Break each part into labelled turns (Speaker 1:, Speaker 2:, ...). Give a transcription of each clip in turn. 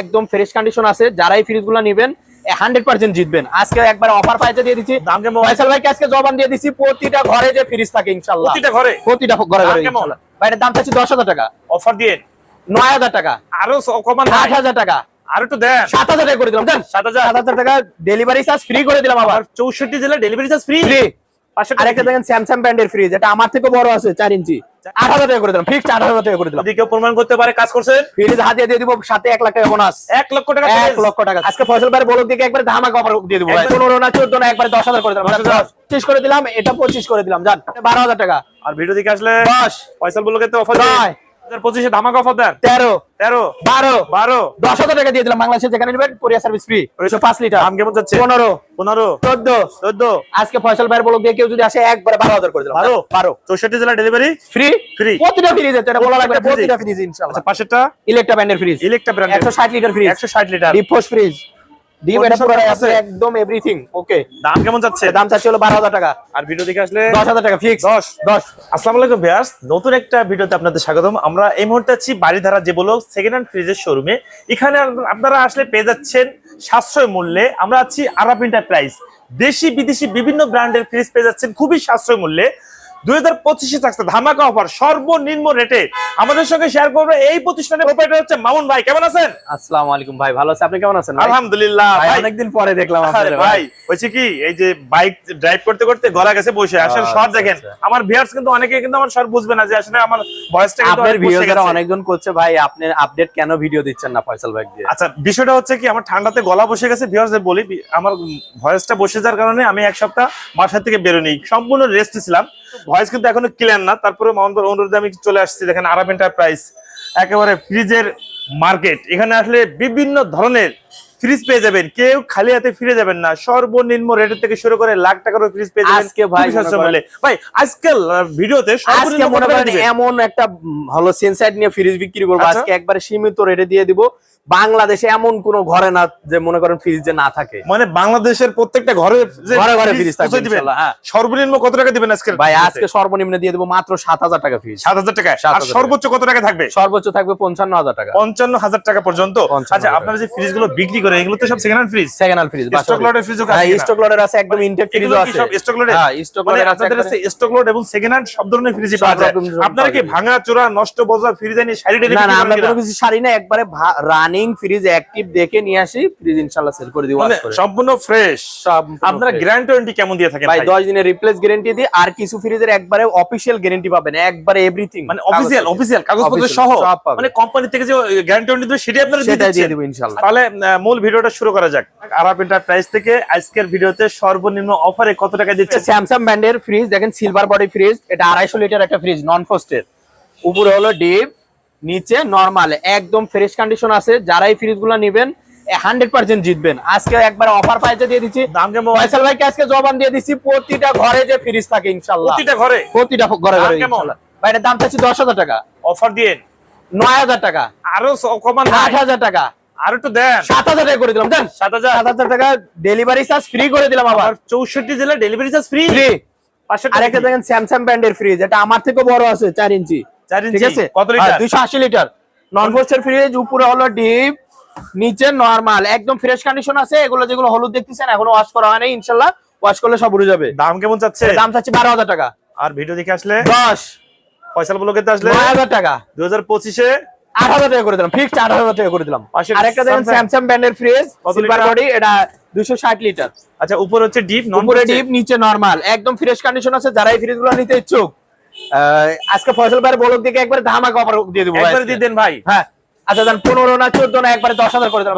Speaker 1: একদম fresh condition আছে যারা এই ফ্রিজগুলো নেবেন হান্ড্রেড পার্সেন্ট জিতবেন। আজকে একবার অফার পাইতে দিয়ে দিচ্ছি ফয়সাল ভাইকে আজকে জবান দিয়ে দিচ্ছি প্রতিটা ঘরে যে ফ্রিজ থাকে ইনশাল্লাহ
Speaker 2: প্রতিটা ঘরে?
Speaker 1: প্রতিটা ঘরে ঘরে
Speaker 2: কেমন?
Speaker 1: ইনশাল্লাহ ভাই এটার দাম চাচ্ছি দশ হাজার টাকা।
Speaker 2: অফার দিয়ে?
Speaker 1: নয় হাজার টাকা।
Speaker 2: আরও কমান
Speaker 1: আট হাজার টাকা।
Speaker 2: আর একটু দেন।
Speaker 1: সাত হাজার টাকা করে দিলাম দেন।
Speaker 2: সাত হাজার?
Speaker 1: সাত হাজার টাকা ডেলিভারি চার্জ ফ্রি করে দিলাম আবার।
Speaker 2: চৌষট্টি জেলা ডেলিভারি চার্জ ফ্রি
Speaker 1: আরেকটা দেখেন স্যামসাং ব্র্যান্ডের ফ্রিজ এটা আমার থেকে বড় আছে চার ইঞ্চি। আট হাজার টাকা করে দিলাম ফিক্সড আট হাজার টাকা করে দিলাম।
Speaker 2: কেউ প্রমাণ করতে পারে কাজ করছেন?
Speaker 1: ফ্রিজ হাতিয়ে দিয়ে দিব সাথে এক লাখ টাকা বোনাস
Speaker 2: এক লক্ষ টাকা
Speaker 1: এক
Speaker 2: challenge।
Speaker 1: লক্ষ টাকা। আজকে ফসল ভাই বলক দিকে একবার দিয়ে দিব পনেরো না চোদ্দ না একবার দশ হাজার করে দিলাম। পঁচিশ করে দিলাম এটা পঁচিশ করে দিলাম জান। বারো হাজার টাকা।
Speaker 2: আর ভিডিও দিকে আসলে
Speaker 1: দশ
Speaker 2: ফয়সাল বলকে তো অফার
Speaker 1: নয়।
Speaker 2: পঁচিশে ধামাকা অফার দেন।
Speaker 1: তেরো।
Speaker 2: তেরো।
Speaker 1: বারো।
Speaker 2: বারো।
Speaker 1: দশ হাজার টাকা দিয়ে দিলাম বাংলাদেশে যেখানে নেবেন কোরিয়া সার্ভিস ফ্রি ওইশো পাঁচ লিটার
Speaker 2: দাম কেমন যাচ্ছে?
Speaker 1: পনেরো।
Speaker 2: পনেরো।
Speaker 1: চোদ্দ।
Speaker 2: চোদ্দ।
Speaker 1: আজকে ফয়সাল ভাইয়ের বলক দিয়ে কেউ যদি আসে একবারে বারো হাজার করে দিলাম।
Speaker 2: বারো?
Speaker 1: বারো।
Speaker 2: চৌষট্টি জেলা ডেলিভারি
Speaker 1: ফ্রি
Speaker 2: Free।
Speaker 1: প্রতিটা ফ্রিজ এটা বলা লাগবে
Speaker 2: প্রতিটা
Speaker 1: ফ্রিজ ইনশাআল্লাহ।
Speaker 2: আচ্ছা পাশেরটা?
Speaker 1: ইলেকট্রা ব্র্যান্ডের ফ্রিজ
Speaker 2: ইলেকট্রা ব্র্যান্ড
Speaker 1: একশো ষাট লিটার ফ্রিজ
Speaker 2: একশো ষাট লিটার
Speaker 1: ডিপ ফ্রিজ ডিপ এটা
Speaker 2: Condition আছে?
Speaker 1: আছে। একদম এভরিথিং ওকে
Speaker 2: দাম কেমন যাচ্ছে?
Speaker 1: দাম চাচ্ছি হলো বারো হাজার টাকা।
Speaker 2: আর ভিডিও দেখে আসলে
Speaker 1: দশ হাজার টাকা ফিক্স
Speaker 2: দশ।
Speaker 1: দশ।
Speaker 2: আসসালামু আলাইকুম ভিউয়ার্স নতুন একটা ভিডিওতে আপনাদের স্বাগতম। আমরা এই মুহূর্তে আছি বাড়িধারা যে বলো সেকেন্ড হ্যান্ড ফ্রিজের শোরুমে এখানে আপনারা আসলে পেয়ে যাচ্ছেন সাশ্রয় মূল্যে। আমরা আছি আরাপ প্রাইস দেশি বিদেশি বিভিন্ন ব্র্যান্ডের ফ্রিজ পেয়ে যাচ্ছেন। খুবই সাশ্রয় মূল্যে। দুই হাজার পঁচিশে থাকছে ধামাকা অফার সর্বনিম্ন রেটে আমাদের সঙ্গে শেয়ার করবে এই প্রতিষ্ঠানের হচ্ছে মামুন ভাই। কেমন আছেন?
Speaker 1: আসসালামু আলাইকুম ভাই ভালো আপনি কেমন আছেন
Speaker 2: আলহামদুলিল্লাহ।
Speaker 1: ভাই, অনেকদিন পরে দেখলাম
Speaker 2: ভাই হয়েছে কি? এই যে বাইক ড্রাইভ করতে করতে গলা গেছে বসে। আসলে
Speaker 1: আচ্ছা,
Speaker 2: শর্ট দেখেন।
Speaker 1: আচ্ছা।
Speaker 2: আমার ভিউয়ার্স কিন্তু অনেকে কিন্তু আমার শর্ট বুঝবে না যে আসলে আমার ভয়েসটা কিন্তু
Speaker 1: আপনার ভিউয়াররা অনেকজন করছে ভাই আপনি আপডেট কেন ভিডিও দিচ্ছেন না ফয়সাল ভাই দিয়ে?
Speaker 2: আচ্ছা বিষয়টা হচ্ছে কি আমার ঠান্ডাতে গলা বসে গেছে। ভিউয়ার্সদের বলি আমার ভয়েসটা বসে যাওয়ার কারণে আমি এক সপ্তাহ বাসা থেকে বেরোনি সম্পূর্ণ রেস্ট ছিলাম। ভয়েস কিন্তু এখনও ক্লিয়ার না। তারপরে মামুন অনুরোধে আমি চলে আসছি। দেখেন আরাম এন্টারপ্রাইজ একেবারে ফ্রিজের মার্কেট এখানে আসলে বিভিন্ন ধরনের ফ্রিজ পেয়ে যাবেন। কেউ খালি হাতে ফিরে যাবেন না। সর্বনিম্ন রেটের থেকে শুরু করে লাখ টাকারও ফ্রিজ পেয়ে যাবেন।
Speaker 1: আজকে ভাই।
Speaker 2: ভাই আজকাল ভিডিওতে
Speaker 1: আজকে মনে করেন এমন একটা উম, হলো সেন্সাইড নিয়ে ফ্রিজ বিক্রি করব।
Speaker 2: আচ্ছা।
Speaker 1: আজকে একবারে সীমিত রেটে দিয়ে দিব। বাংলাদেশে এমন কোন ঘরে না যে মনে করেন ফ্রিজ যে না থাকে।
Speaker 2: মানে বাংলাদেশের প্রত্যেকটা ঘরে
Speaker 1: ঘরে ঘরে
Speaker 2: ফ্রিজ
Speaker 1: থাকবে ইনশাআল্লাহ, হ্যাঁ।
Speaker 2: সর্বনিম্ন কত টাকা দিবেন আজকে
Speaker 1: ভাই আজকে সর্বনিম্ন দিয়ে দেবো মাত্র সাত হাজার টাকা ফ্রিজ
Speaker 2: সাত হাজার টাকা আর সর্বোচ্চ কত টাকা থাকবে?
Speaker 1: সর্বোচ্চ থাকবে পঞ্চান্ন হাজার টাকা।
Speaker 2: পঞ্চান্ন হাজার টাকা পর্যন্ত?
Speaker 1: 55,000
Speaker 2: আচ্ছা আপনারা যে ফ্রিজগুলো বিক্রি এগুলো তো সব second hand fridge
Speaker 1: second hand fridge
Speaker 2: stock লটের ফ্রিজও আছে
Speaker 1: হ্যাঁ স্টক লটের আছে একদম ইনটেক ফ্রিজও আছে।
Speaker 2: সব স্টক লটের
Speaker 1: হ্যাঁ স্টক
Speaker 2: মানে
Speaker 1: লটের আছে
Speaker 2: আপনাদের কাছে স্টক লোড এবং সেকেন্ড হ্যান্ড সব ধরনের ফ্রিজই পাওয়া যায়। আপনারা কি ভাঙা চোরা নষ্ট ফ্রিজ এনে
Speaker 1: না না আমরা কোনো? কিছু না একবারে রানিং ফ্রিজ অ্যাক্টিভ দেখে নিয়ে আসি ফ্রিজ ইনশাআল্লাহ সেল করে দিব
Speaker 2: মানে। সম্পূর্ণ ফ্রেশ আপনারা গ্যারান্টি ওয়ারেন্টি কেমন দিয়ে থাকেন
Speaker 1: ভাই
Speaker 2: ভাই?
Speaker 1: 10 দিনের রিপ্লেস গ্যারান্টি দিই আর কিছু ফ্রিজের একবারে অফিশিয়াল গ্যারান্টি পাবেন একবারে এভরিথিং
Speaker 2: মানে অফিসিয়াল অফিসিয়াল কাগজপত্র সহ। মানে কোম্পানি থেকে যে গ্যারান্টি ওয়ারেন্টি দেবে সেটাই আপনারা দিয়ে
Speaker 1: সেটাই দিব ইনশাআল্লাহ।
Speaker 2: তাহলে মূল ভিডিওটা শুরু করা যাক। আরাপ প্রাইস থেকে আজকের ভিডিওতে সর্বনিম্ন অফারে কত টাকা দিচ্ছে
Speaker 1: স্যামসাং ব্র্যান্ডের ফ্রিজ দেখেন সিলভার বডি ফ্রিজ এটা আড়াইশো লিটার একটা ফ্রিজ নন ফ্রস্টের উপরে হলো ডিপ নিচে নরমাল একদম ফ্রেশ কন্ডিশন আছে। যারা এই ফ্রিজগুলো নেবেন হান্ড্রেড পার্সেন্ট জিতবেন। আজকে একবার অফার পাইতে দিয়ে দিচ্ছি। ফয়সাল ভাইকে আজকে জবান দিয়ে দিচ্ছি প্রতিটা ঘরে যে ফ্রিজ থাকে ইনশাল্লাহ
Speaker 2: প্রতিটা ঘরে?
Speaker 1: প্রতিটা ঘরে ঘরে
Speaker 2: কেমন?
Speaker 1: ভাই এটার দাম চাচ্ছি দশ হাজার টাকা।
Speaker 2: অফার দিয়ে
Speaker 1: নয় হাজার টাকা।
Speaker 2: আরও কমান
Speaker 1: আট হাজার টাকা।
Speaker 2: আর একটু দেন।
Speaker 1: সাত হাজার টাকা করে দিলাম দেন।
Speaker 2: সাত হাজার।
Speaker 1: সাত হাজার টাকা ডেলিভারি চার্জ ফ্রি করে দিলাম আবার।
Speaker 2: চৌষট্টি জেলা ডেলিভারি চার্জ ফ্রি
Speaker 1: ফ্রি
Speaker 2: পাঁচশো
Speaker 1: দেখেন স্যামসাং ব্র্যান্ডের ফ্রিজ এটা আমার থেকে বড় আছে চার ইঞ্চি।
Speaker 2: চার
Speaker 1: ঠিক আছে?
Speaker 2: কত লিটার
Speaker 1: দুইশো আশি লিটার নন ফোস্টের ফ্রিজ উপরে হলো ডিপ নিচে নরমাল একদম ফ্রেশ কন্ডিশন আছে এগুলো যেগুলো হলুদ দেখতেছেন এখনও ওয়াশ করা হয়নি ইনশাল্লাহ ওয়াশ করলে সব উড়ে যাবে।
Speaker 2: দাম কেমন চাচ্ছে?
Speaker 1: দাম চাচ্ছি বারো হাজার টাকা।
Speaker 2: আর ভিডিও দেখে আসলে?
Speaker 1: দশ।
Speaker 2: ফয়সাল বলকে আসলে?
Speaker 1: নয় হাজার টাকা।
Speaker 2: দুই হাজার পঁচিশে?
Speaker 1: আট হাজার টাকা করে দিলাম ফিক্সড আট হাজার টাকা করে দিলাম।
Speaker 2: পাশের
Speaker 1: দেখেন স্যামসাং ব্র্যান্ডের ফ্রিজ সিলভার বডি এটা দুইশো ষাট লিটার
Speaker 2: আচ্ছা উপরে হচ্ছে ডিপ
Speaker 1: উপরে ডিপ নিচে নরমাল একদম ফ্রেশ কন্ডিশন আছে যারা এই ফ্রিজগুলো নিতে ইচ্ছুক। আজকে ফসল ভাইয়ের বলক দিকে একবার ধামাকা অফার দিয়ে দেবো
Speaker 2: একবার দিয়ে দেন ভাই।
Speaker 1: হ্যাঁ। আচ্ছা দেন পনেরো না চোদ্দ না একবারে দশ হাজার করে দিলাম।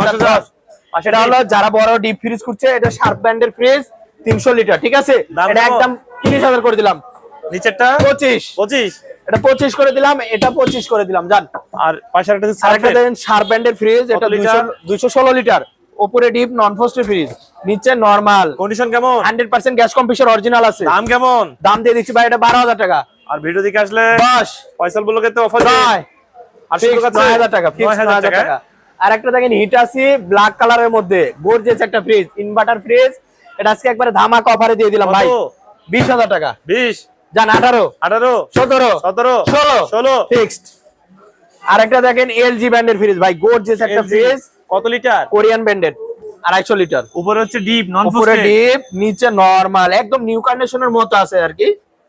Speaker 1: এটা
Speaker 2: deep।
Speaker 1: হলো যারা বড় ডিপ ফ্রিজ করছে এটা শার্প ব্র্যান্ডের ফ্রিজ তিনশো লিটার ঠিক আছে? এটা একদম তিরিশ হাজার করে দিলাম।
Speaker 2: নিচেরটা?
Speaker 1: পঁচিশ।
Speaker 2: পঁচিশ।
Speaker 1: এটা পঁচিশ করে দিলাম এটা পঁচিশ করে দিলাম জান।
Speaker 2: আর পাশে একটা।
Speaker 1: শার্প ব্র্যান্ডের ফ্রিজ এটা
Speaker 2: কত লিটার?
Speaker 1: উপরে ডিপ নন ফ্রিজ নিচে নরমাল
Speaker 2: কন্ডিশন কেমন?
Speaker 1: Hundred percent gas computer original আছে।
Speaker 2: দাম কেমন?
Speaker 1: দাম দিয়ে দিচ্ছি ভাই এটা বারো হাজার টাকা।
Speaker 2: আর ভিডিও দেখে আসলে তো অফার
Speaker 1: নয়।
Speaker 2: আর
Speaker 1: Fixed
Speaker 2: সুযোগ আছে
Speaker 1: নয় হাজার টাকা
Speaker 2: নয়
Speaker 1: fixed
Speaker 2: হাজার
Speaker 1: নয় হাজার
Speaker 2: টাকা।
Speaker 1: টাকা। আর একটা দেখেন হিটাসি ব্ল্যাক কালারের মধ্যে। গোর্জেস একটা ফ্রিজ ইনভার্টার ফ্রিজ এটা আজকে একবারে ধামাকা অফারে দিয়ে দিলাম ভাই। বিশ হাজার টাকা।
Speaker 2: বিশ?
Speaker 1: যান আঠারো।
Speaker 2: আঠারো?
Speaker 1: সতেরো।
Speaker 2: সতেরো?
Speaker 1: ষোলো।
Speaker 2: ষোলো?
Speaker 1: ফিক্সড আর একটা দেখেন এলজি ব্র্যান্ডের ফ্রিজ ভাই গোর্জেস একটা ফ্রিজ
Speaker 2: কত লিটার?
Speaker 1: কোরিয়ান ব্যান্ডেড আড়াইশো লিটার।
Speaker 2: উপরে হচ্ছে ডিপ নন
Speaker 1: উপরে ডিপ নিচে নরমাল একদম নিউ কন্ডিশনের মতো আছে আর কি।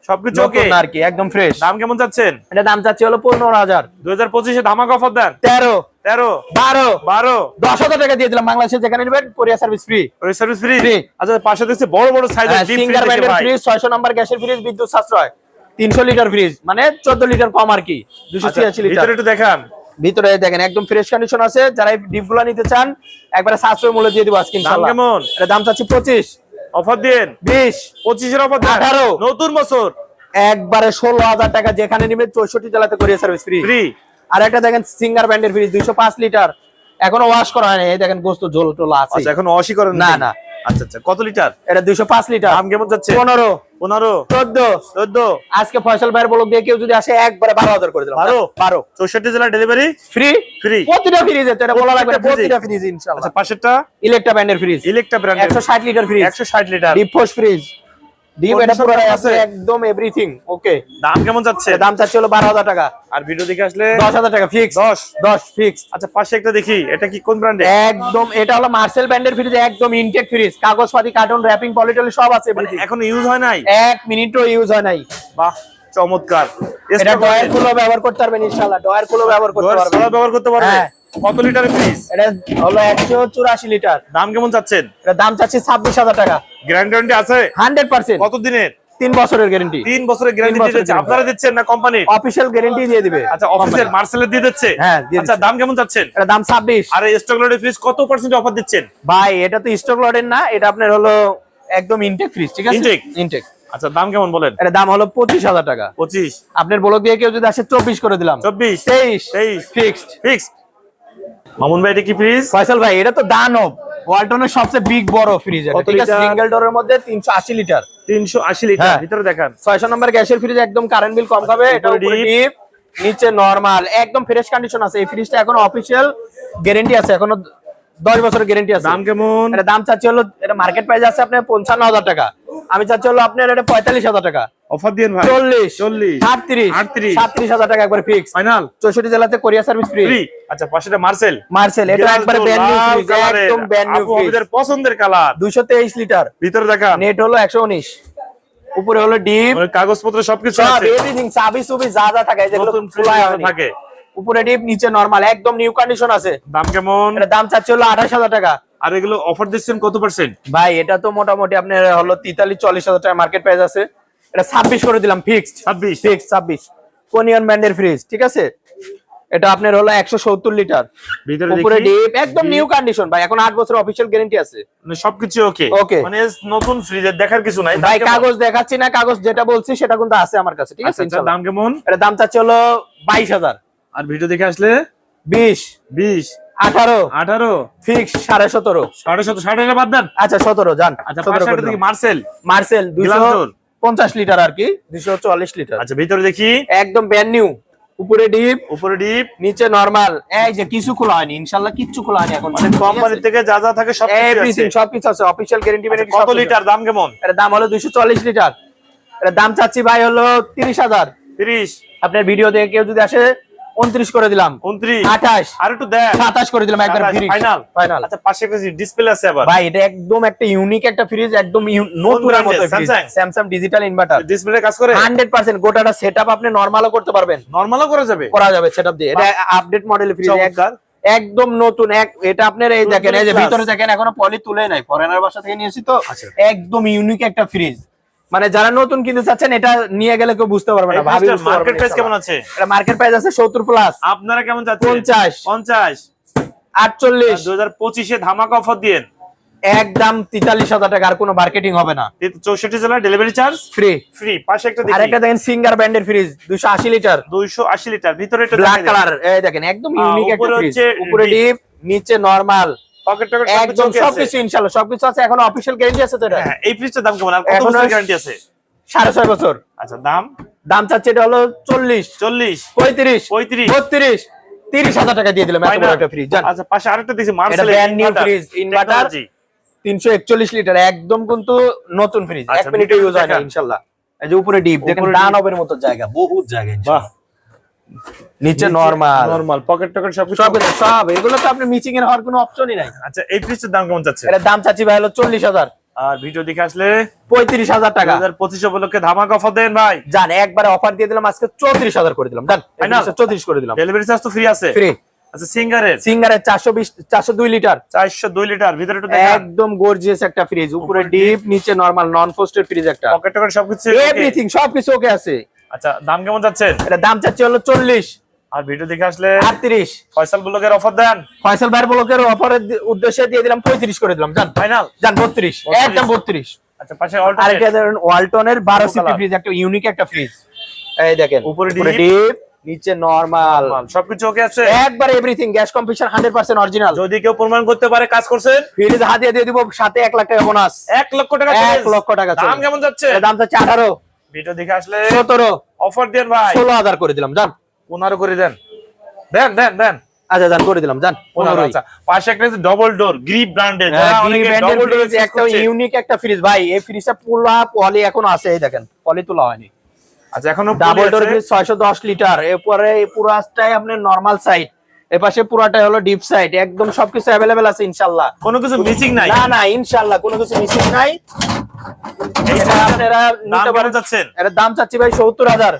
Speaker 2: সবকিছু ওকে
Speaker 1: আর কি একদম ফ্রেশ
Speaker 2: দাম কেমন যাচ্ছেন
Speaker 1: এটা দাম চাচ্ছি হলো পনেরো হাজার।
Speaker 2: দুই হাজার পঁচিশে ধামাক অফার দেন।
Speaker 1: তেরো।
Speaker 2: তেরো।
Speaker 1: বারো।
Speaker 2: বারো।
Speaker 1: দশ হাজার টাকা দিয়ে দিলাম বাংলাদেশে যেখানে নেবেন Korea service free
Speaker 2: service free আচ্ছা পাশে দেখছি বড় বড় সাইজের ডিপ
Speaker 1: সিঙ্গার ফ্রিজ ছয়শো নাম্বার গ্যাসের ফ্রিজ বিদ্যুৎ সাশ্রয়। তিনশো লিটার ফ্রিজ মানে চোদ্দ লিটার কম আর কি দুশো ছিয়াশি লিটার।
Speaker 2: আচ্ছা, একটু দেখান।
Speaker 1: ভিতরে দেখেন একদম ফ্রেশ কন্ডিশন আছে। যারা এই ডিপগুলা নিতে চান একবারে সাশ্রয় মূল্য দিয়ে দিব আজকে ইনশাআল্লাহ
Speaker 2: কেমন?
Speaker 1: এটা দাম চাচ্ছি পঁচিশ।
Speaker 2: অফার দিন?
Speaker 1: বিশ।
Speaker 2: পঁচিশের অফার দেন?
Speaker 1: আঠারো।
Speaker 2: নতুন বছর?
Speaker 1: একবারে ষোলো হাজার টাকা যেখানে নিবে চৌষট্টি জেলাতে কোরিয়া সার্ভিস ফ্রি
Speaker 2: ফ্রি
Speaker 1: আর একটা দেখেন সিঙ্গার ব্যান্ডের ফ্রিজ দুইশো পাঁচ লিটার। এখনও ওয়াশ করা হয়নি। এই দেখেন গোস্ত ঝোল টোল আছে।
Speaker 2: আচ্ছা এখন অশি করেন
Speaker 1: না, না।
Speaker 2: আচ্ছা আচ্ছা। কত লিটার?
Speaker 1: এটা দুইশো পাঁচ লিটার।
Speaker 2: দাম কেমন যাচ্ছে?
Speaker 1: পনেরো।
Speaker 2: পনেরো?
Speaker 1: চোদ্দ।
Speaker 2: চোদ্দ?
Speaker 1: আজকে ফয়সাল ভাইয়ের বলক দিয়ে কেউ যদি আসে একবারে বারো হাজার করে দিলাম।
Speaker 2: বারো?
Speaker 1: বারো।
Speaker 2: চৌষট্টি জেলা ডেলিভারি
Speaker 1: ফ্রি
Speaker 2: ফ্রি
Speaker 1: প্রতিটা ফ্রিজ এটা বলা লাগবে প্রতিটা ফ্রিজ
Speaker 2: পাশেরটা?
Speaker 1: ইলেকট্রা ফ্রিজ
Speaker 2: ইলেকট্রা ব্র্যান্ড
Speaker 1: একশো ষাট লিটার ফ্রিজ
Speaker 2: একশো ষাট লিটার।
Speaker 1: ডিপ ফ্রিজ ডিপ এটা পুরো আছে।
Speaker 2: আছে?
Speaker 1: একদম এভরিথিং ওকে
Speaker 2: দাম কেমন যাচ্ছে?
Speaker 1: দাম চাচ্ছি হলো বারো হাজার টাকা।
Speaker 2: আর ভিডিও দেখে আসলে
Speaker 1: টাকা ফিক্স
Speaker 2: দশ।
Speaker 1: দশ ফিক্স
Speaker 2: আচ্ছা পাশে একটা দেখি এটা কি কোন ব্র্যান্ডে
Speaker 1: একদম এটা হলো মার্সেল ব্যান্ডের ফ্রিজ একদম ইনটেক ফ্রিজ কাগজপাতি কার্টুন র্যাপিং পলিটলি সব আছে।
Speaker 2: এখন ইউজ হয় নাই?
Speaker 1: এক মিনিটও ইউজ হয় নাই।
Speaker 2: বাহ চমৎকার।
Speaker 1: এটা ডয়ারগুলো ব্যবহার করতে পারবেন ইনশাআল্লাহ। ডয়ারগুলো ব্যবহার করতে পারবেন।
Speaker 2: সলাপ ব্যবহার করতে পারবে
Speaker 1: হ্যাঁ।
Speaker 2: কত লিটারের ফ্রিজ
Speaker 1: এটা হলো একশো চুরাশি লিটার
Speaker 2: দাম কেমন চাচ্ছেন?
Speaker 1: এটা দাম চাচ্ছি ছাব্বিশ হাজার টাকা।
Speaker 2: গ্যারান্টি আছে?
Speaker 1: Hundred percent.
Speaker 2: কত দিনের
Speaker 1: তিন বছরের গ্যারেন্টি
Speaker 2: তিন বছরের গ্যারান্টি দিচ্ছে আপনারা দিচ্ছেন না কোম্পানি
Speaker 1: অফিসিয়াল গ্যারেন্টি দিয়ে দিবে।
Speaker 2: আচ্ছা অফিসের মার্সেলের দিয়ে দিচ্ছে?
Speaker 1: হ্যাঁ,
Speaker 2: আচ্ছা দাম কেমন চাচ্ছেন?
Speaker 1: এটা দাম ছাব্বিশ।
Speaker 2: আর স্টক লটের ফ্রিজ কত পার্সেন্ট অফার দিচ্ছেন?
Speaker 1: ভাই এটা তো স্টক লটের না এটা আপনার হলো একদম ইনটেক ফ্রিজ ঠিক আছে?
Speaker 2: Intake?
Speaker 1: ইনটেক
Speaker 2: আচ্ছা দাম কেমন বলেন?
Speaker 1: এটা দাম হলো পঁচিশ হাজার টাকা।
Speaker 2: পঁচিশ।
Speaker 1: আপনার বলক দিয়ে কেউ যদি আসে চব্বিশ করে দিলাম।
Speaker 2: চব্বিশ।
Speaker 1: তেইশ।
Speaker 2: তেইশ।
Speaker 1: ফিক্সড
Speaker 2: ফিক্স মামুন ভাই এটা কি ফ্রিজ
Speaker 1: ফয়সাল ভাই এটা তো দানব। ওয়ালটনের সবচেয়ে বিগ বড় ফ্রিজ
Speaker 2: কত
Speaker 1: ঠিক আছে সিঙ্গেল ডোরের মধ্যে তিনশো আশি লিটার।
Speaker 2: তিনশো আশি লিটার
Speaker 1: হ্যাঁ।
Speaker 2: ভিতরে দেখান।
Speaker 1: ছয়শো নম্বর গ্যাসের ফ্রিজ একদম কারেন্ট বিল কম খাবে এটা
Speaker 2: উপরে
Speaker 1: ডিপ নিচে নরমাল একদম ফ্রেশ কন্ডিশন আছে। এই ফ্রিজটা এখনও অফিসিয়াল গ্যারেন্টি আছে এখনও দশ বছরের গ্যারেন্টি আছে।
Speaker 2: দাম কেমন?
Speaker 1: এটা দাম চাচ্ছি হলো এটা মার্কেট প্রাইস আছে আপনার পঞ্চান্ন হাজার টাকা। আমি চাচ্ছি হলো আপনার এটা পঁয়তাল্লিশ হাজার টাকা।
Speaker 2: অফার দিন ভাই।
Speaker 1: চল্লিশ
Speaker 2: চল্লিশ
Speaker 1: আটত্রিশ
Speaker 2: আটত্রিশ।
Speaker 1: সাতত্রিশ হাজার টাকা একবার ফিক্স
Speaker 2: ফাইনাল
Speaker 1: চৌষট্টি জেলাতে কোরিয়া সার্ভিস ফ্রি
Speaker 2: ফ্রি আচ্ছা পাশেটা মার্সেল
Speaker 1: মার্সেল এটা একবার ব্যান্ড নিউ একদম ব্যান্ড নিউ
Speaker 2: আপনাদের পছন্দের কালার
Speaker 1: দুইশো তেইশ লিটার
Speaker 2: ভিতরে দেখান।
Speaker 1: নেট হলো একশো উনিশ। উপরে হলো ডিপ
Speaker 2: কাগজপত্র সবকিছু আছে।
Speaker 1: এভরিথিং চাবি সুবি যা যা থাকে যেগুলো খোলা
Speaker 2: থাকে।
Speaker 1: উপরে ডিপ নিচে নরমাল একদম নিউ কন্ডিশন আছে।
Speaker 2: দাম কেমন?
Speaker 1: এটা দাম চাচ্ছে হলো আঠাশ হাজার টাকা।
Speaker 2: আর এগুলো অফার দিচ্ছেন কত পার্সেন্ট
Speaker 1: ভাই এটা তো মোটামুটি আপনার হলো তেতাল্লিশ চল্লিশ হাজার টাকা মার্কেট প্রাইস আছে। এটা ছাব্বিশ করে দিলাম ফিক্সড
Speaker 2: ছাব্বিশ।
Speaker 1: ফিক্স ছাব্বিশ। কোনিয়ন ব্র্যান্ডের ফ্রিজ ঠিক আছে? এটা আপনার হলো একশো সত্তর লিটার
Speaker 2: ভিতরে
Speaker 1: উপরে ডিপ একদম নিউ কন্ডিশন ভাই। এখন আট বছর অফিসিয়াল গ্যারান্টি আছে।
Speaker 2: মানে সবকিছু ওকে. মানে নতুন ফ্রিজের দেখার কিছু নাই।
Speaker 1: ভাই কাগজ দেখাচ্ছি না কাগজ যেটা বলছি সেটা কিন্তু আছে আমার কাছে ঠিক আছে?
Speaker 2: আচ্ছা, আচ্ছা, দাম কেমন?
Speaker 1: এটা দাম চাচ্ছে হলো বাইশ হাজার।
Speaker 2: আর ভিডিও দেখে আসলে?
Speaker 1: বিশ।
Speaker 2: বিশ।
Speaker 1: আঠারো।
Speaker 2: আঠারো?
Speaker 1: ফিক্স সাড়ে সতেরো।
Speaker 2: সাড়ে সতেরো টাকা বাদ দেন?
Speaker 1: আচ্ছা সতেরো যান।
Speaker 2: আচ্ছা। মার্সেল
Speaker 1: মার্সেল দুইশো
Speaker 2: Glass door।
Speaker 1: পঞ্চাশ লিটার আর কি দুইশো চল্লিশ লিটার।
Speaker 2: আচ্ছা ভিতরে দেখি।
Speaker 1: একদম ব্যান নিউ উপরে ডিপ
Speaker 2: উপরে ডিপ
Speaker 1: নিচে নরমাল এই যে কিছু খোলা হয়নি ইনশাল্লাহ কিচ্ছু খোলা হয়নি এখন।
Speaker 2: মানে কোম্পানি থেকে যা যা থাকে সব
Speaker 1: এভরিথিং সবকিছু আছে। অফিশিয়াল গ্যারান্টি
Speaker 2: মানে কত লিটার দাম কেমন?
Speaker 1: এর দাম হলো দুইশো চল্লিশ লিটার। এর দাম চাচ্ছি ভাই হলো তিরিশ হাজার।
Speaker 2: তিরিশ।
Speaker 1: আপনার ভিডিও দেখে কেউ যদি আসে উনত্রিশ করে দিলাম।
Speaker 2: উনত্রিশ।
Speaker 1: আঠাশ।
Speaker 2: আর একটু দেখ
Speaker 1: সাতাশ করে দিলাম একবার ফ্রি
Speaker 2: ফাইনাল
Speaker 1: ফাইনাল
Speaker 2: আচ্ছা পাশে একটা ডিসপ্লে আছে আবার।
Speaker 1: ভাই এটা একদম একটা ইউনিক একটা ফ্রিজ একদম নতুনের মতো?
Speaker 2: Samsung?
Speaker 1: Samsung digital inverter
Speaker 2: display কাজ করে?
Speaker 1: হান্ড্রেড পার্সেন্ট। গোটাটা সেট আপ আপনি নর্মালও করতে পারবেন।
Speaker 2: নরমালও করা যাবে?
Speaker 1: করা যাবে সেট দিয়ে। এটা আপডেট মডেল ফ্রিজ
Speaker 2: চমৎকার।
Speaker 1: একদম নতুন। এক এটা আপনার এই দেখেন এই যে ভিতরে দেখেন এখনও পলি তুলে নাই। ফরেনার বাসা থেকে নিয়েছি তো।
Speaker 2: আচ্ছা।
Speaker 1: একদম ইউনিক একটা ফ্রিজ মানে যারা নতুন কিনতে চাচ্ছেন এটা নিয়ে গেলে কেউ বুঝতে পারবে না ভাবি
Speaker 2: মার্কেট প্রাইস কেমন আছে?
Speaker 1: এটা মার্কেট প্রাইস আছে সত্তর প্লাস
Speaker 2: আপনারা কেমন
Speaker 1: পঞ্চাশ।
Speaker 2: পঞ্চাশ।
Speaker 1: আটচল্লিশ।
Speaker 2: দু হাজার পঁচিশে ধামাকা অফার দিয়ে
Speaker 1: একদম তেতাল্লিশ হাজার টাকা আর কোনো মার্কেটিং হবে না।
Speaker 2: চৌষট্টি জেলার ডেলিভারি চার্জ
Speaker 1: ফ্রি
Speaker 2: ফ্রি পাশে একটা
Speaker 1: আর
Speaker 2: দেখি।
Speaker 1: একটা দেখেন সিঙ্গার ব্র্যান্ডের ফ্রিজ দুশো আশি লিটার
Speaker 2: দুইশো আশি লিটার ভিতরে একটা
Speaker 1: ব্ল্যাক কালার এই দেখেন একদম ইউনিক একটা
Speaker 2: উপরে
Speaker 1: ফ্রিজ
Speaker 2: হচ্ছে
Speaker 1: উপরে। ডিপ নিচে নরমাল
Speaker 2: পকেট টকেট
Speaker 1: একদম সবকিছু ইনশাল্লাহ সবকিছু আছে এখন অফিসিয়াল গ্যারেন্টি আছে তো এটা?
Speaker 2: হ্যাঁ এই ফ্রিজটার দাম কেমন? আর কত বছর গ্যারান্টি আছে?
Speaker 1: সাড়ে ছয় বছর।
Speaker 2: আচ্ছা দাম?
Speaker 1: দাম চাচ্ছে এটা হলো চল্লিশ।
Speaker 2: চল্লিশ।
Speaker 1: পঁয়ত্রিশ।
Speaker 2: পঁয়ত্রিশ।
Speaker 1: বত্রিশ। তিরিশ হাজার টাকা দিয়ে দিলাম এত বড় একটা ফ্রিজ
Speaker 2: আচ্ছা পাশে আরেকটা মার্সেল
Speaker 1: লিটার একদম কিন্তু নতুন ফ্রিজ এক
Speaker 2: আচ্ছা,
Speaker 1: মিনিটে ইউজ হয় না। ইনশাল্লাহ এই যে উপরে ডিপ দেখেন। দানবের মতো জায়গা বহুত জায়গা নিচে নরমাল
Speaker 2: নরমাল পকেট টকেট সবকিছু
Speaker 1: সব সব এগুলো তো আপনি মিচিং এর হওয়ার কোনো অপশনই নাই।
Speaker 2: আচ্ছা এই ফ্রিজটার দাম কেমন যাচ্ছে?
Speaker 1: এটা দাম চাচ্ছি ভাই হলো চল্লিশ হাজার।
Speaker 2: আর ভিডিও দেখে আসলে
Speaker 1: পঁয়ত্রিশ হাজার
Speaker 2: দুই
Speaker 1: টাকা।
Speaker 2: হাজার পঁচিশ উপলক্ষে ধামাকা অফার দেন ভাই।
Speaker 1: জান একবারে অফার দিয়ে দিলাম আজকে চৌত্রিশ হাজার করে দিলাম। জান
Speaker 2: Final?
Speaker 1: চৌত্রিশ করে দিলাম।
Speaker 2: ডেলিভারি চার্জ তো ফ্রি আছে?
Speaker 1: ফ্রি
Speaker 2: আচ্ছা সিঙ্গারের?
Speaker 1: সিঙ্গারের চারশো বিশ চারশো দুই লিটার।
Speaker 2: চারশো দুই লিটার ভিতরে একটু দেখান।
Speaker 1: একদম গর্জিয়াস একটা ফ্রিজ উপরে ডিপ নিচে নরমাল নন ফোস্টের ফ্রিজ একটা।
Speaker 2: পকেট টকেট সবকিছু
Speaker 1: এভরিথিং সবকিছু ওকে আছে।
Speaker 2: আচ্ছা দাম কেমন যাচ্ছেন?
Speaker 1: এটা দাম চাচ্ছি হলো চল্লিশ।
Speaker 2: আর ভিডিও দেখে আসলে
Speaker 1: আটত্রিশ।
Speaker 2: ফয়সাল ব্লগের অফার দেন?
Speaker 1: ফয়সাল ভাইয়ের ব্লকের অফারের উদ্দেশ্যে দিয়ে দিলাম পঁয়ত্রিশ করে দিলাম। জান
Speaker 2: ফাইনাল?
Speaker 1: জান বত্রিশ।
Speaker 2: 32
Speaker 1: একদম বত্রিশ।
Speaker 2: আচ্ছা পাশে
Speaker 1: ওয়ালটনের বারো সিপি ফ্রিজ একটা ইউনিক একটা ফ্রিজ এই দেখেন
Speaker 2: উপরে
Speaker 1: ডিপ নিচে নরমাল
Speaker 2: সবকিছু ওকে আছে?
Speaker 1: একবার everything gas hundred percent original
Speaker 2: যদি কেউ প্রমাণ করতে পারে কাজ করছেন?
Speaker 1: ফ্রিজ হাতিয়ে দিয়ে দিব সাথে এক লাখ টাকা বোনাস
Speaker 2: এক লক্ষ টাকা
Speaker 1: এক লক্ষ টাকা
Speaker 2: দাম কেমন যাচ্ছে?
Speaker 1: দাম চাচ্ছে আঠারো।
Speaker 2: ভিডিও দেখে আসলে
Speaker 1: সতেরো।
Speaker 2: অফার দেন ভাই।
Speaker 1: ষোলো হাজার করে দিলাম জান
Speaker 2: পনেরো করে দেন। দেন দেন দেন।
Speaker 1: আচ্ছা জান করে দিলাম জান
Speaker 2: পনেরো
Speaker 1: পনেরোই।
Speaker 2: আচ্ছা। পাশে একটা ডবল ডোর গ্রিপ ব্র্যান্ডের
Speaker 1: এর। একটা ইউনিক একটা ফ্রিজ ভাই এই ফ্রিজটা পলি এখন আছে এই দেখেন পলি তোলা হয়নি।
Speaker 2: আচ্ছা এখনও
Speaker 1: ডাবল ডোর ফ্রিজ ছয়শো দশ লিটার এরপরে পুরাটাই আপনার নর্মাল সাইড এপাশে পুরাটাই হলো ডিপ সাইড একদম সবকিছু অ্যাভেলেবেল আছে ইনশাল্লাহ।
Speaker 2: কোনো কিছু মিসিং নাই?
Speaker 1: না না ইনশাল্লাহ কোনো কিছু মিসিং নাই।
Speaker 2: দাম
Speaker 1: চাচ্ছি ভাই সত্তর হাজার।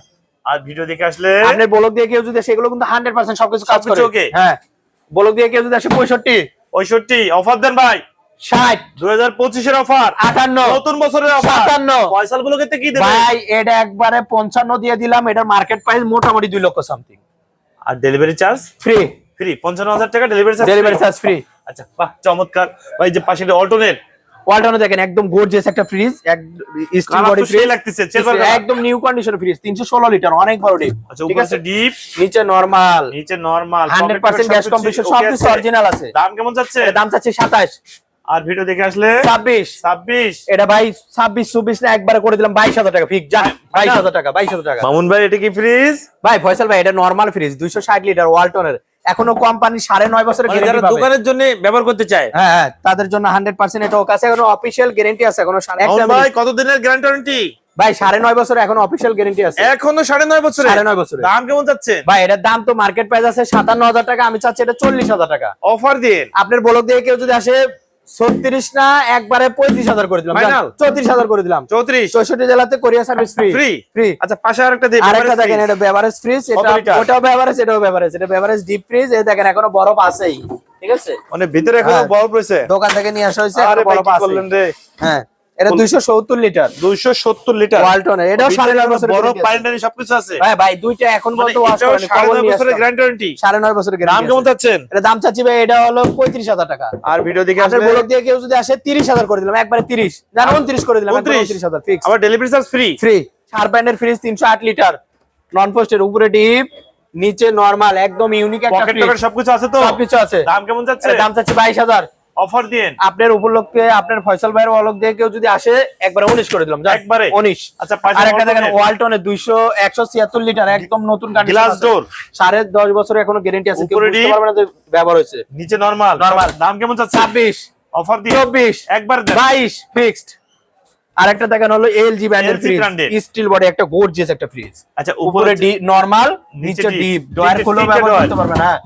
Speaker 2: আর ভিডিও দেখে আসলে
Speaker 1: আপনি বলক দিয়ে কেউ যদি কিন্তু হান্ড্রেড পার্সেন্ট সবকিছু কাজ করে। হ্যাঁ। বলক দিয়ে কেউ যদি আসে পঁয়ষট্টি।
Speaker 2: পঁয়ষট্টি অফার দেন ভাই।
Speaker 1: ষাট।
Speaker 2: দুই হাজার পঁচিশের অফার
Speaker 1: আটান্ন।
Speaker 2: নতুন বছরের অফার
Speaker 1: সাতান্ন।
Speaker 2: পয়সালগুলো ক্ষেত্রে কি
Speaker 1: ভাই এটা একবারে পঞ্চান্ন দিয়ে দিলাম। এটার মার্কেট প্রাইস মোটামুটি দুই লক্ষ সামথিং
Speaker 2: আর ডেলিভারি চার্জ
Speaker 1: ফ্রি
Speaker 2: ফ্রি পঞ্চান্ন হাজার টাকা delivery charge
Speaker 1: delivery charge free
Speaker 2: আচ্ছা বাহ চমৎকার। ভাই যে পাশে অল্টনের
Speaker 1: ওয়ালটনে দেখেন একদম গর্জিয়াস একটা ফ্রিজ স্টিল বডি ফ্রিজ
Speaker 2: লাগতেছে
Speaker 1: একদম নিউ কন্ডিশন ফ্রিজ 316 লিটার অনেক বড় ডিপ
Speaker 2: আচ্ছা
Speaker 1: ঠিক আছে?
Speaker 2: ডিপ
Speaker 1: নিচে নরমাল
Speaker 2: নিচে নরমাল
Speaker 1: 100% গ্যাস কম্প্রেসর সবকিছু অরিজিনাল আছে।
Speaker 2: দাম কেমন যাচ্ছে?
Speaker 1: দাম চাচ্ছে 27
Speaker 2: আর ভিডিও দেখে আসলে?
Speaker 1: 26
Speaker 2: ছাব্বিশ।
Speaker 1: এটা ভাই 26 24 না একবারে করে দিলাম 22000 টাকা ফিক্স জান 22000 টাকা 22000 টাকা।
Speaker 2: মামুন ভাই এটা কি ফ্রিজ
Speaker 1: ভাই ফয়সাল ভাই এটা নরমাল ফ্রিজ 260 লিটার ওয়ালটনের। এখনও কোম্পানি সাড়ে নয় বছরের
Speaker 2: মানে যারা দোকানের জন্য ব্যবহার করতে চায়।
Speaker 1: হ্যাঁ হ্যাঁ তাদের জন্য 100% এটা ওর কাছে এখনও অফিশিয়াল গ্যারান্টি আছে এখনও
Speaker 2: ভাই কতদিনের গ্যারান্টি
Speaker 1: ভাই সাড়ে নয় বছর এখন অফিসিয়াল গ্যারান্টি আছে।
Speaker 2: এখনও সাড়ে নয় বছর?
Speaker 1: সাড়ে নয় বছর।
Speaker 2: দাম কেমন যাচ্ছে
Speaker 1: ভাই এটার দাম তো মার্কেট প্রাইস আছে সাতান্ন হাজার টাকা আমি চাচ্ছি এটা চল্লিশ হাজার টাকা।
Speaker 2: অফার দিন।
Speaker 1: আপনার বলক দিয়ে কেউ যদি আসে ছত্রিশ না একবারে পঁয়ত্রিশ হাজার করে দিলাম? চৌত্রিশ হাজার করে দিলাম।
Speaker 2: চৌত্রিশ?
Speaker 1: চৌষট্টি জেলাতে কোরিয়া সার্ভিস ফ্রি ফ্রি
Speaker 2: আচ্ছা পাশে আরেকটা দিই
Speaker 1: আরেকটা দেখেন এটা বেভারেজ ফ্রিজ এটা? ওটাও বেভারেজ এটাও বেভারেজ এটা বেভারেজ ডিপ ফ্রিজ এই দেখেন এখনও বরফ আছেই। ঠিক আছে?
Speaker 2: মানে ভিতরে এখনও
Speaker 1: হ্যাঁ।
Speaker 2: বরফ রয়েছে?
Speaker 1: দোকান থেকে নিয়ে আসা হয়েছে
Speaker 2: আরে
Speaker 1: বরফ আছে হ্যাঁ। এটা দুইশো সত্তর লিটার।
Speaker 2: দুইশো সত্তর লিটার।
Speaker 1: ওয়ালটনের এটাও সাড়ে নয় বছরের
Speaker 2: বরফ
Speaker 1: guarantee
Speaker 2: সবকিছু আছে।
Speaker 1: ভাই ভাই দুইটা এখন
Speaker 2: মানে
Speaker 1: পর্যন্ত ওয়াশ করেনি
Speaker 2: নয়
Speaker 1: নিয়ে
Speaker 2: বছরের গ্যারান্টি ওয়ারেন্টি
Speaker 1: সাড়ে নয়
Speaker 2: দাম কেমন যাচ্ছেন
Speaker 1: এটা দাম চাচ্ছি ভাই এটা হলো পঁয়ত্রিশ হাজার টাকা।
Speaker 2: আর ভিডিও দেখে আসলে
Speaker 1: বলক দিয়ে কেউ যদি আসে তিরিশ হাজার করে দিলাম একবারে তিরিশ। জান উনত্রিশ করে দিলাম
Speaker 2: 29
Speaker 1: ফিক্স
Speaker 2: আবার ডেলিভারি চার্জ ফ্রি
Speaker 1: ফ্রি শার্পেন্ডের ফ্রিজ তিনশো আট লিটার। নন পোস্টের উপরে ডিপ নিচে নরমাল একদম ইউনিক একটা
Speaker 2: পকেট সবকিছু আছে তো?
Speaker 1: সবকিছু আছে।
Speaker 2: দাম কেমন যাচ্ছে?
Speaker 1: দাম চাচ্ছি বাইশ হাজার।
Speaker 2: অফার দিন
Speaker 1: আপনার উপলক্ষে আপনার ফয়সাল ভাইয়ের অলক দিয়ে কেউ যদি আসে একবারে উনিশ করে দিলাম।
Speaker 2: একবারে?
Speaker 1: উনিশ।
Speaker 2: আচ্ছা
Speaker 1: আর একটা দেখেন ওয়ালটনের দুইশো একশো ছিয়াত্তর লিটার একদম নতুন
Speaker 2: গ্লাস ডোর।
Speaker 1: সাড়ে দশ বছর এখনও গ্যারেন্টি আছে ব্যবহার হয়েছে।
Speaker 2: নিচে নরমাল
Speaker 1: Normal।
Speaker 2: দাম কেমন
Speaker 1: ছাব্বিশ।
Speaker 2: অফার দিন
Speaker 1: চব্বিশ।
Speaker 2: একবার
Speaker 1: বাইশ ফিক্সড আর একটা দেখেন হলো এলজি ব্র্যান্ডের ফ্রিজ স্টিল বডি একটা গোর্জিয়াস একটা ফ্রিজ
Speaker 2: আচ্ছা
Speaker 1: উপরে
Speaker 2: উপরে
Speaker 1: নরমাল
Speaker 2: নিচে
Speaker 1: নিচে ডিপ ডয়ার খুলে ব্যবহার করতে পারবেন হ্যাঁ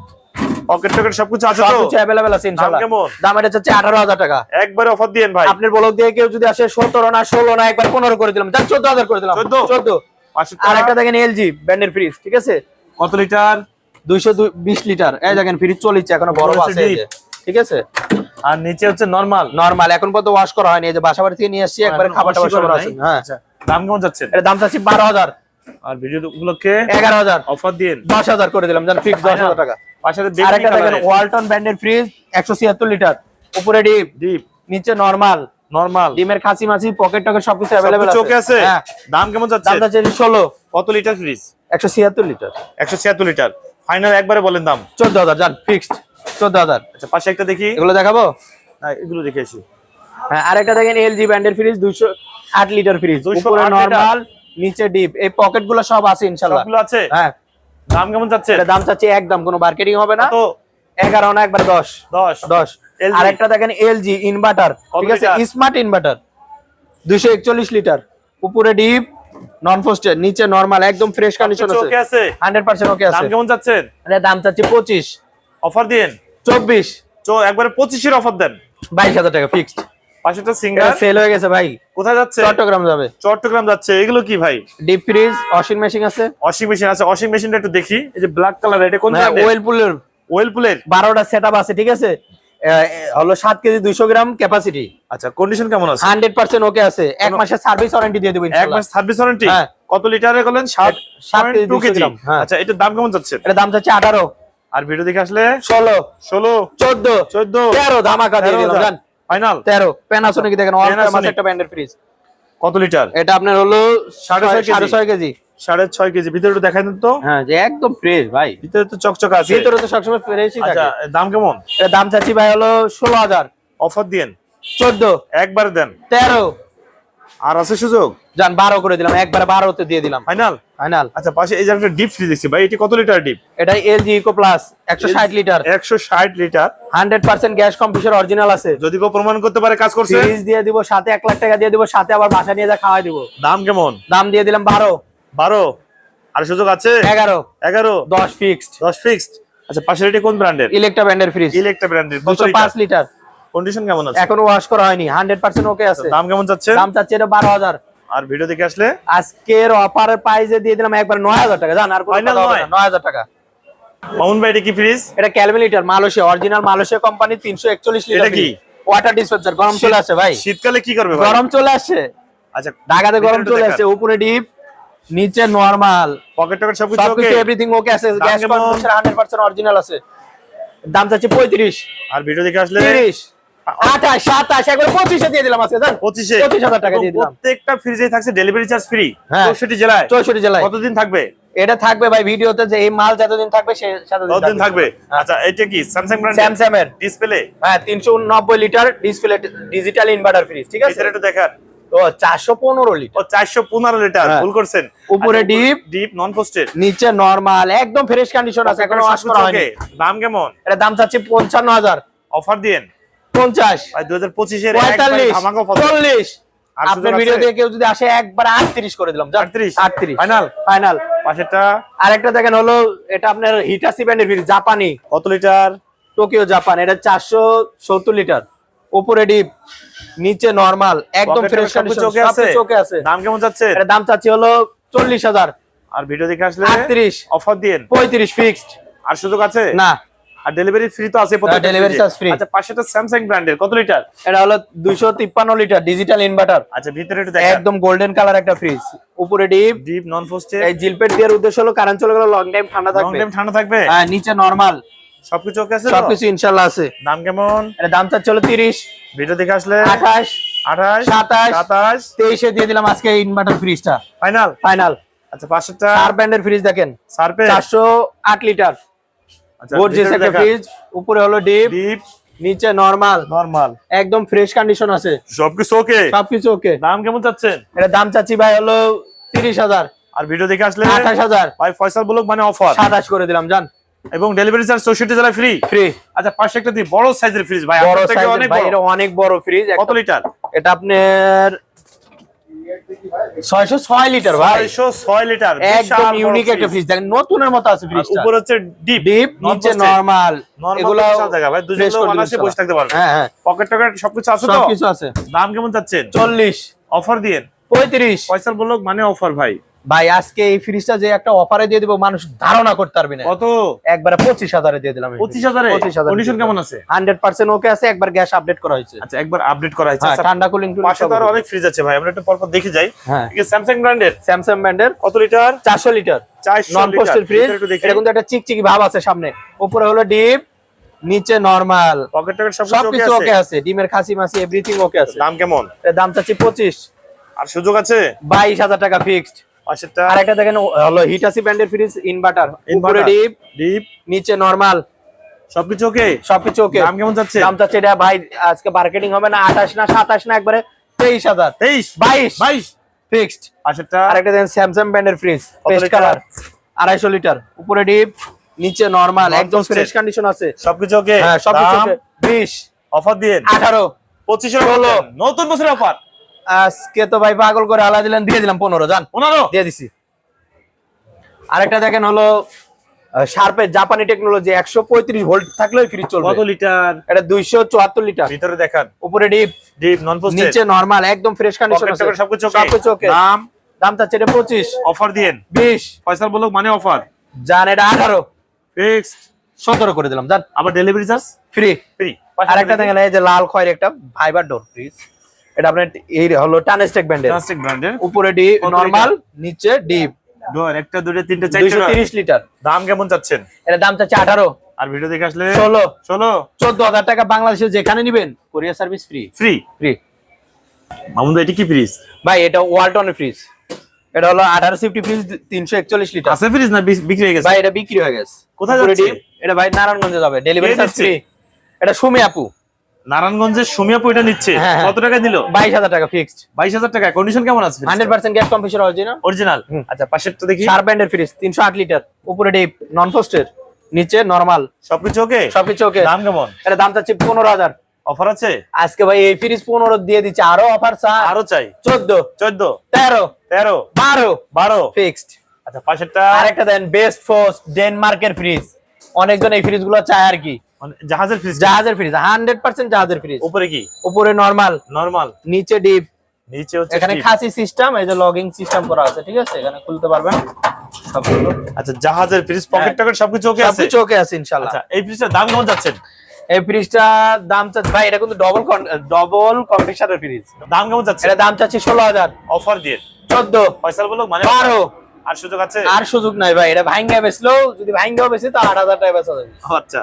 Speaker 2: পকেট টকেট সবকিছু আছে তো?
Speaker 1: সবকিছু অ্যাভেলেবেল আছে ইনশাআল্লাহ
Speaker 2: কেমন?
Speaker 1: দাম এটা আঠারো হাজার টাকা।
Speaker 2: একবারে অফার দিন ভাই।
Speaker 1: আপনার দিয়ে কেউ যদি আসে সতেরো না ষোলো না একবার পনেরো করে দিলাম। যান চোদ্দ হাজার করে দিলাম।
Speaker 2: 14
Speaker 1: চোদ্দ।
Speaker 2: পাঁচশো
Speaker 1: আর একটা দেখেন এলজি ব্র্যান্ডের ফ্রিজ ঠিক আছে?
Speaker 2: কত লিটার?
Speaker 1: দুইশো বিশ লিটার। এই দেখেন ফ্রিজ চলিচ্ছে এখনও বড় আছে ঠিক আছে?
Speaker 2: আর নিচে হচ্ছে নরমাল
Speaker 1: নরমাল এখন পর্যন্ত ওয়াশ করা হয়নি এই যে বাসা বাড়ি থেকে নিয়ে আসছি একবারে খাবার টাবার সবার আছে। হ্যাঁ।
Speaker 2: আচ্ছা দাম কেমন যাচ্ছে?
Speaker 1: এটা দাম বারো হাজার।
Speaker 2: আর ভিডিও গুলোকে
Speaker 1: এগারো হাজার।
Speaker 2: অফার দিন
Speaker 1: দশ হাজার করে দিলাম জান ফিক্স দশ হাজার টাকা।
Speaker 2: পাশে
Speaker 1: আর দেখেন ওয়ালটন ব্র্যান্ডের ফ্রিজ একশো ছিয়াত্তর লিটার। উপরে ডিপ
Speaker 2: ডিপ
Speaker 1: নিচে নরমাল।
Speaker 2: নরমাল।
Speaker 1: ডিমের খাসি মাছি পকেট টকেট সবকিছু অ্যাভেলেবেল
Speaker 2: চোখে আছে।
Speaker 1: হ্যাঁ।
Speaker 2: দাম কেমন যাচ্ছে? কত লিটার ফ্রিজ
Speaker 1: একশো ছিয়াত্তর লিটার।
Speaker 2: একশো ছিয়াত্তর লিটার। ফাইনাল একবারে বলেন দাম।
Speaker 1: চোদ্দ হাজার জান ফিক্সড চোদ্দ হাজার।
Speaker 2: আচ্ছা পাশে একটা দেখি।
Speaker 1: এগুলো দেখাবো?
Speaker 2: না, এগুলো দেখে আসি।
Speaker 1: হ্যাঁ আরেকটা দেখেন এলজি ব্র্যান্ডের ফ্রিজ দুইশো আট লিটার ফ্রিজ
Speaker 2: 208
Speaker 1: উপরে নরমাল নিচে ডিপ এই পকেটগুলো সব আছে ইনশাল্লাহ
Speaker 2: সবগুলো আছে?
Speaker 1: হ্যাঁ
Speaker 2: দাম কেমন যাচ্ছে?
Speaker 1: এটা দাম চাচ্ছি একদম কোনো মার্কেটিং হবে না।
Speaker 2: তো
Speaker 1: এগারো না একবার দশ।
Speaker 2: দশ।
Speaker 1: দশ।
Speaker 2: LG
Speaker 1: আরেকটা দেখেন এলজি ইনভার্টার ঠিক আছে? স্মার্ট ইনভার্টার দুইশো একচল্লিশ লিটার। উপরে ডিপ নন ফোস্টের নিচে নরমাল একদম ফ্রেশ কন্ডিশন আছে।
Speaker 2: ওকে আছে?
Speaker 1: হান্ড্রেড পার্সেন্ট ওকে
Speaker 2: দাম কেমন যাচ্ছেন
Speaker 1: এটা দাম চাচ্ছি পঁচিশ।
Speaker 2: অফার দিন।
Speaker 1: চব্বিশ।
Speaker 2: চো একবারে পঁচিশের অফার দেন।
Speaker 1: বাইশ হাজার টাকা ফিক্সড
Speaker 2: পাশেটা সিঙ্গার
Speaker 1: সেল হয়ে গেছে ভাই।
Speaker 2: কোথায় যাচ্ছে?
Speaker 1: চট্টগ্রাম যাবে।
Speaker 2: চট্টগ্রাম যাচ্ছে। এগুলো কি ভাই?
Speaker 1: ডিপ ফ্রিজ ওয়াশিং মেশিন আছে।
Speaker 2: ওয়াশিং মেশিন আছে। ওয়াশিং মেশিনটা একটু দেখি। এই যে ব্ল্যাক কালার এটা কোন
Speaker 1: ওয়েল
Speaker 2: ওয়েলপুলের
Speaker 1: বারোটা সেট আছে ঠিক আছে? হলো সাত কেজি দুইশো গ্রাম ক্যাপাসিটি
Speaker 2: আচ্ছা কন্ডিশন কেমন আছে?
Speaker 1: হান্ড্রেড পার্সেন্ট ওকে আছে। এক মাসের সার্ভিস ওয়ারেন্টি দিয়ে দেবো
Speaker 2: এক মাস সার্ভিস ওয়ারেন্টি
Speaker 1: হ্যাঁ।
Speaker 2: কত লিটারে করলেন?
Speaker 1: KG,
Speaker 2: to
Speaker 1: 200
Speaker 2: KG.
Speaker 1: হ্যাঁ।
Speaker 2: আচ্ছা এটার দাম কেমন যাচ্ছে?
Speaker 1: এটা দাম চাচ্ছে আঠারো।
Speaker 2: আর ভিডিও দেখে আসলে?
Speaker 1: ষোলো।
Speaker 2: ষোলো।
Speaker 1: চোদ্দ।
Speaker 2: চোদ্দ।
Speaker 1: তেরো ধামাকা দিয়ে দিলাম
Speaker 2: ফাইনাল?
Speaker 1: তেরো। প্যানাসোনিক দেখেন অল
Speaker 2: Panasonic।
Speaker 1: একটা ব্র্যান্ডের ফ্রিজ
Speaker 2: কত লিটার?
Speaker 1: এটা আপনার হলো
Speaker 2: সাড়ে ছয় কেজি।
Speaker 1: সাড়ে ছয় কেজি।
Speaker 2: ভিতরে একটু দেখাই দেন তো।
Speaker 1: হ্যাঁ যে একদম ফ্রেশ ভাই।
Speaker 2: ভিতরে তো চকচক আছে।
Speaker 1: ভিতরে তো সবসময় ফ্রেশই
Speaker 2: আচ্ছা দাম কেমন?
Speaker 1: এটা দাম চাচ্ছি ভাই হলো ষোলো হাজার।
Speaker 2: অফার দিয়েন।
Speaker 1: চোদ্দ।
Speaker 2: একবার দেন।
Speaker 1: তেরো।
Speaker 2: আর আছে সুযোগ?
Speaker 1: যান বারো করে দিলাম। একবারে বারোতে দিয়ে দিলাম।
Speaker 2: Final
Speaker 1: final.
Speaker 2: আচ্ছা পাশে এই যে একটা ডিপ ফ্রিজ দেখছি ভাই এটি কত লিটার ডিপ?
Speaker 1: এটা এলজি ইকো প্লাস একশো ষাট লিটার।
Speaker 2: একশো ষাট litre.
Speaker 1: Hundred percent gas computer original আছে।
Speaker 2: যদি কেউ প্রমাণ করতে পারে কাজ করছে?
Speaker 1: ফ্রিজ দিয়ে দিব সাথে এক লাখ টাকা দিয়ে দিব সাথে আবার বাসা নিয়ে যা খাওয়াই দিব।
Speaker 2: দাম কেমন?
Speaker 1: দাম দিয়ে দিলাম বারো।
Speaker 2: বারো? আর সুযোগ আছে?
Speaker 1: এগারো।
Speaker 2: এগারো?
Speaker 1: দশ ফিক্সড
Speaker 2: দশ ফিক্সড আচ্ছা পাশের এটি কোন ব্র্যান্ডের?
Speaker 1: ইলেকট্রা ব্যান্ডের ফ্রিজ
Speaker 2: ইলেকট্রা ব্র্যান্ডের
Speaker 1: দুশো পাঁচ লিটার?
Speaker 2: কন্ডিশন কেমন আছে?
Speaker 1: এখনও ওয়াশ করা হয়নি হান্ড্রেড পার্সেন্ট ওকে আছে।
Speaker 2: দাম কেমন যাচ্ছে
Speaker 1: দাম চাচ্ছে এটা বারো হাজার।
Speaker 2: আর ভিডিও দেখে আসলে?
Speaker 1: আজকের অফারের প্রাইসে দিয়ে দিলাম একবার নয় হাজার টাকা। জান আর
Speaker 2: Final নয়?
Speaker 1: না, নয় হাজার টাকা।
Speaker 2: মামুন ভাই এটা কি ফ্রিজ
Speaker 1: এটা ক্যালমিলিটার মালয়েশিয়া অরিজিনাল মালয়েশিয়া কোম্পানি তিনশো একচল্লিশ লিটার
Speaker 2: এটা কি?
Speaker 1: ওয়াটার ডিসপেন্সার গরম চলে আসছে ভাই।
Speaker 2: শীতকালে কি করবে ভাই?
Speaker 1: গরম চলে আসছে
Speaker 2: আচ্ছা
Speaker 1: ঢাকাতে গরম চলে। আসছে উপরে ডিপ নিচে নরমাল
Speaker 2: পকেট টকেট সবকিছু ওকে
Speaker 1: সবকিছু এভরিথিং ওকে আছে গ্যাস হান্ড্রেড পার্সেন্ট অরিজিনাল আছে। দাম চাচ্ছে পঁয়ত্রিশ।
Speaker 2: আর ভিডিও দেখে আসলে?
Speaker 1: তিরিশ। আঠাশ সাতাশ একবার পঁচিশে দিয়ে দিলাম আজকে জান?
Speaker 2: পঁচিশে।
Speaker 1: পঁচিশ হাজার টাকা দিয়ে দিলাম।
Speaker 2: প্রত্যেকটা ফ্রিজে থাকছে ডেলিভারি চার্জ ফ্রি
Speaker 1: হ্যাঁ।
Speaker 2: জেলায়।
Speaker 1: চৌষট্টি জেলায়।
Speaker 2: কতদিন থাকবে?
Speaker 1: এটা থাকবে ভাই ভিডিওতে যে এই মাল যতদিন থাকবে সে
Speaker 2: কতদিন থাকবে? আচ্ছা এটা কি স্যামসাং ব্র্যান্ড
Speaker 1: স্যামসাং এর
Speaker 2: ডিসপ্লে
Speaker 1: হ্যাঁ তিনশো নব্বই litre display digital inverter fridge ঠিক আছে?
Speaker 2: ভিতরে একটু দেখার।
Speaker 1: ও চারশো পনেরো লিটার
Speaker 2: ও
Speaker 1: হ্যাঁ।
Speaker 2: ভুল করছেন।
Speaker 1: উপরে deep,
Speaker 2: ডিপ নন পোস্টেড
Speaker 1: নিচে নরমাল একদম ফ্রেশ কন্ডিশন আছে এখনও ওয়াশ করা হয়নি।
Speaker 2: দাম কেমন?
Speaker 1: এটা দাম চাচ্ছে পঞ্চান্ন হাজার।
Speaker 2: অফার দিন
Speaker 1: পঞ্চাশ।
Speaker 2: দুই হাজার পঁচিশের
Speaker 1: পঁয়তাল্লিশ চল্লিশ। আপনার ভিডিও দিয়ে কেউ যদি আসে একবার আটত্রিশ করে দিলাম।
Speaker 2: আটত্রিশ।
Speaker 1: আটত্রিশ।
Speaker 2: ফাইনাল
Speaker 1: ফাইনাল
Speaker 2: পাশেরটা?
Speaker 1: আরেকটা দেখেন হলো এটা আপনার হিটাসি ব্র্যান্ডের ফ্রিজ জাপানি।
Speaker 2: কত লিটার?
Speaker 1: টোকিও জাপান এটা চারশো সত্তর লিটার। উপরে ডিপ নিচে নরমাল একদম ফ্রেশ
Speaker 2: সবকিছু আছে?
Speaker 1: চোখে আছে।
Speaker 2: দাম কেমন যাচ্ছে?
Speaker 1: এটা দাম চাচ্ছি হলো চল্লিশ হাজার।
Speaker 2: আর ভিডিও দেখে আসলে
Speaker 1: আটত্রিশ।
Speaker 2: অফার দিন
Speaker 1: পঁয়ত্রিশ ফিক্সড
Speaker 2: আর সুযোগ আছে?
Speaker 1: না।
Speaker 2: আর ডেলিভারি ফ্রি তো আছে প্রত্যেকটা
Speaker 1: delivery
Speaker 2: fridge এ।
Speaker 1: charge free।
Speaker 2: আচ্ছা পাশেটা স্যামসাং ব্র্যান্ডের কত লিটার
Speaker 1: এটা হলো দুইশো তিপ্পান্ন লিটার ডিজিটাল ইনভার্টার
Speaker 2: আচ্ছা ভিতরে একটু দেখেন।
Speaker 1: একদম গোল্ডেন কালার একটা ফ্রিজ উপরে ডিপ
Speaker 2: ডিপ নন
Speaker 1: এই জিলপেট দেওয়ার উদ্দেশ্য হলো কারেন্ট চলে গেলে লং টাইম ঠান্ডা
Speaker 2: লং টাইম ঠান্ডা থাকবে?
Speaker 1: হ্যাঁ নিচে নরমাল
Speaker 2: সবকিছু ওকে আছে
Speaker 1: সবকিছু ইনশাল্লাহ আছে।
Speaker 2: দাম কেমন?
Speaker 1: এটা দাম চাচ্ছে হলো তিরিশ।
Speaker 2: ভিডিও দেখে আসলে?
Speaker 1: আঠাশ।
Speaker 2: আঠাশ?
Speaker 1: সাতাশ।
Speaker 2: সাতাশ?
Speaker 1: তেইশে দিয়ে দিলাম আজকে ইনভার্টার ফ্রিজটা
Speaker 2: ফাইনাল
Speaker 1: ফাইনাল
Speaker 2: আচ্ছা পাশেরটা?
Speaker 1: চার ব্র্যান্ডের ফ্রিজ দেখেন।
Speaker 2: সারপে
Speaker 1: চারশো আট লিটার গোর্জিয়াস একটা ফ্রিজ উপরে হলো ডিপ
Speaker 2: ডিপ
Speaker 1: নিচে নরমাল
Speaker 2: নরমাল
Speaker 1: একদম ফ্রেশ কন্ডিশন আছে।
Speaker 2: সবকিছু ওকে
Speaker 1: সবকিছু ওকে
Speaker 2: দাম কেমন চাচ্ছেন?
Speaker 1: এটা দাম চাচ্ছি ভাই হলো তিরিশ হাজার।
Speaker 2: আর ভিডিও দেখে আসলে
Speaker 1: আঠাশ হাজার।
Speaker 2: ভাই ফয়সাল বলুক মানে অফার
Speaker 1: সাতাশ করে দিলাম জান।
Speaker 2: এবং ডেলিভারি চার্জ ফ্রি
Speaker 1: ফ্রি
Speaker 2: আচ্ছা পাশে একটা বড় সাইজের ফ্রিজ ভাই। আপনার থেকে অনেক বড়।
Speaker 1: এটা অনেক বড় ফ্রিজ
Speaker 2: কত লিটার
Speaker 1: এটা আপনার ছয়শো ছয় লিটার ভাই।
Speaker 2: লিটার
Speaker 1: একদম ইউনিক একটা ফ্রিজ দেখেন নতুনের মতো আছে
Speaker 2: উপর হচ্ছে ডিপ
Speaker 1: ডিপ নিচে নরমাল
Speaker 2: এগুলো জায়গা ভাই দুজন লোক
Speaker 1: condition
Speaker 2: বসে থাকতে পারবে।
Speaker 1: হ্যাঁ হ্যাঁ।
Speaker 2: পকেট টকেট সবকিছু আছে তো?
Speaker 1: সবকিছু আছে।
Speaker 2: দাম কেমন যাচ্ছে
Speaker 1: চল্লিশ।
Speaker 2: অফার দিয়ে
Speaker 1: পঁয়ত্রিশ।
Speaker 2: পয়সা বলল মানে অফার ভাই।
Speaker 1: ভাই আজকে এই ফ্রিজটা যে একটা অফারে দিয়ে দিব মানুষ ধারণা করতে পারবে না।
Speaker 2: কত?
Speaker 1: একবারে পঁচিশ হাজারে দিয়ে দিলাম।
Speaker 2: পঁচিশ হাজারে?
Speaker 1: পঁচিশ হাজার
Speaker 2: কন্ডিশন কেমন আছে?
Speaker 1: হান্ড্রেড পার্সেন্ট ওকে আছে একবার গ্যাস আপডেট করা হয়েছে।
Speaker 2: আচ্ছা একবার আপডেট করা হয়েছে।
Speaker 1: হ্যাঁ,
Speaker 2: আচ্ছা,
Speaker 1: ঠান্ডা কুলিং
Speaker 2: পাশে তো আরও অনেক ফ্রিজ আছে ভাই আমরা একটু পরপর দেখে যাই।
Speaker 1: হ্যাঁ।
Speaker 2: স্যামসাং ব্র্যান্ডের
Speaker 1: স্যামসাং ব্র্যান্ডের
Speaker 2: কত লিটার
Speaker 1: চারশো লিটার
Speaker 2: চারশো
Speaker 1: নন পোস্টের ফ্রিজ এটা কিন্তু একটা চিকচিকি ভাব আছে সামনে। উপরে হলো ডিপ নিচে নরমাল
Speaker 2: পকেট টকেট সবকিছু
Speaker 1: সবকিছু
Speaker 2: ওকে আছে?
Speaker 1: ডিমের খাসি মাসি এভরিথিং ওকে আছে।
Speaker 2: দাম কেমন?
Speaker 1: এর দাম চাচ্ছি পঁচিশ।
Speaker 2: আর সুযোগ আছে?
Speaker 1: বাইশ হাজার টাকা ফিক্সড
Speaker 2: পাশেরটা
Speaker 1: আর একটা দেখেন হলো হিটাসি ব্র্যান্ডের ফ্রিজ ইনভার্টার উপরে ডিপ
Speaker 2: ডিপ
Speaker 1: নিচে নরমাল
Speaker 2: সবকিছু ওকে
Speaker 1: সবকিছু ওকে
Speaker 2: দাম কেমন যাচ্ছে?
Speaker 1: দাম চাচ্ছে এটা ভাই আজকে মার্কেটিং হবে না আঠাশ না সাতাশ না একবারে তেইশ হাজার।
Speaker 2: তেইশ?
Speaker 1: বাইশ।
Speaker 2: বাইশ?
Speaker 1: ফিক্সড
Speaker 2: পাশেরটা?
Speaker 1: আর একটা দেখেন স্যামসাং ব্র্যান্ডের ফ্রিজ পেস্ট কালার আড়াইশো লিটার উপরে ডিপ নিচে নরমাল একদম ফ্রেশ কন্ডিশন আছে।
Speaker 2: সবকিছু ওকে
Speaker 1: হ্যাঁ সবকিছু বিশ।
Speaker 2: অফার দিয়ে?
Speaker 1: আঠারো।
Speaker 2: পঁচিশের
Speaker 1: ষোলো।
Speaker 2: নতুন বছরের অফার
Speaker 1: আজকে তো ভাই পাগল করে আলা দিলেন দিয়ে দিলাম পনেরো জান।
Speaker 2: পনেরো?
Speaker 1: দিয়ে দিছি। আরেকটা দেখেন হলো শার্পের জাপানি টেকনোলজি একশো পঁয়ত্রিশ ভোল্ট থাকলেও ফ্রিজ
Speaker 2: কত
Speaker 1: চলবে
Speaker 2: লিটার?
Speaker 1: এটা দুইশো চুয়াত্তর লিটার।
Speaker 2: ভিতরে দেখান।
Speaker 1: উপরে ডিপ
Speaker 2: ডিপ নন
Speaker 1: নিচে নরমাল একদম ফ্রেশ কন্ডিশন
Speaker 2: সবকিছু
Speaker 1: সবকিছু
Speaker 2: নাম
Speaker 1: দাম? চাচ্ছে এটা পঁচিশ।
Speaker 2: অফার দিয়েন।
Speaker 1: বিশ।
Speaker 2: ফয়সাল বলুক মানে অফার
Speaker 1: জান এটা আঠারো।
Speaker 2: ফিক্সড
Speaker 1: সতেরো করে দিলাম জান।
Speaker 2: আবার ডেলিভারি চার্জ
Speaker 1: ফ্রি
Speaker 2: ফ্রি
Speaker 1: আরেকটা দেখেন এই যে লাল খয়ের একটা ফাইবার ডোর ফ্রিজ এটা আপনার এই হলো টানেস্টেক ব্র্যান্ডের
Speaker 2: প্লাস্টিক ব্র্যান্ডের
Speaker 1: উপরে ডি নরমাল নিচে ডিপ
Speaker 2: ডোর একটা দুটো তিনটে চারটে
Speaker 1: তিরিশ লিটার।
Speaker 2: দাম কেমন চাচ্ছেন?
Speaker 1: এটা দাম চাচ্ছে আঠারো।
Speaker 2: আর ভিডিও দেখে আসলে
Speaker 1: ষোলো।
Speaker 2: ষোলো?
Speaker 1: চোদ্দ হাজার টাকা বাংলাদেশে যেখানে নিবেন courier service free
Speaker 2: free
Speaker 1: free
Speaker 2: Mamun এটি কি ফ্রিজ
Speaker 1: ভাই এটা ওয়ালটনের ফ্রিজ এটা হলো আঠারো সিফটি ফ্রিজ তিনশো একচল্লিশ লিটার।
Speaker 2: আছে ফ্রিজ না বিক্রি- হয়ে গেছে?
Speaker 1: ভাই এটা বিক্রি হয়ে গেছে।
Speaker 2: কোথায় যাচ্ছে?
Speaker 1: এটা ভাই নারায়ণগঞ্জে যাবে। ডেলিভারি চার্জ ফ্রি এটা সুমি আপু।
Speaker 2: নারায়ণগঞ্জের সোমিয়াপু এটা নিচ্ছে।
Speaker 1: হ্যাঁ, হ্যাঁ।
Speaker 2: কত টাকা দিল?
Speaker 1: বাইশ হাজার টাকা ফিক্সড
Speaker 2: বাইশ হাজার টাকা কন্ডিশন কেমন আছে?
Speaker 1: Hundred percent gas computer original
Speaker 2: original আচ্ছা পাশের তো দেখি।
Speaker 1: চার ব্যান্ডের ফ্রিজ তিনশো আট লিটার উপরে ডিপ নন ফোস্টের নিচে নরমাল
Speaker 2: সবকিছু ওকে
Speaker 1: সবকিছু ওকে
Speaker 2: দাম কেমন?
Speaker 1: এটা দাম চাচ্ছি পনেরো হাজার।
Speaker 2: অফার আছে?
Speaker 1: আজকে ভাই এই ফ্রিজ পনেরো দিয়ে দিচ্ছে। আরও অফার চা
Speaker 2: আরও চাই।
Speaker 1: চোদ্দ।
Speaker 2: চোদ্দ?
Speaker 1: তেরো।
Speaker 2: তেরো?
Speaker 1: বারো।
Speaker 2: বারো?
Speaker 1: ফিক্সড
Speaker 2: আচ্ছা পাশেরটা?
Speaker 1: আরেকটা দেন বেস্ট ফোস্ট ডেনমার্কের ফ্রিজ অনেকজন এই ফ্রিজগুলো চায় আর কি।
Speaker 2: জাহাজের ফ্রিজ
Speaker 1: জাহাজের ফ্রিজ হান্ড্রেড পার্সেন্ট জাহাজের ফ্রিজ
Speaker 2: উপরে কি?
Speaker 1: উপরে নরমাল
Speaker 2: নরমাল
Speaker 1: নিচে ডিপ
Speaker 2: নিচে হচ্ছে
Speaker 1: এখানে খাসি সিস্টেম এই যে লগিং সিস্টেম করা আছে ঠিক আছে? এখানে খুলতে পারবেন। সবগুলো
Speaker 2: আচ্ছা জাহাজের ফ্রিজ পকেট। টকেট সবকিছু ওকে আছে?
Speaker 1: সবকিছু ওকে আছে ইনশাআল্লাহ।
Speaker 2: আচ্ছা এই ফ্রিজটার দাম কেমন যাচ্ছেন
Speaker 1: এই দাম চাচ্ছে ভাই এটা কিন্তু ডবল ডবল কম্প্রেসারের ফ্রিজ
Speaker 2: দাম কেমন যাচ্ছে
Speaker 1: এটা দাম চাচ্ছি ষোলো হাজার।
Speaker 2: অফার দিয়ে।
Speaker 1: চোদ্দ।
Speaker 2: পয়সা বলো মানে
Speaker 1: বারো।
Speaker 2: আর সুযোগ আছে?
Speaker 1: আর সুযোগ নাই ভাই এটা ভাঙ্গা বেচলো যদি ভাঙ্গাও বেশি তো আট হাজার টাকা বেচা যাবে।
Speaker 2: আচ্ছা।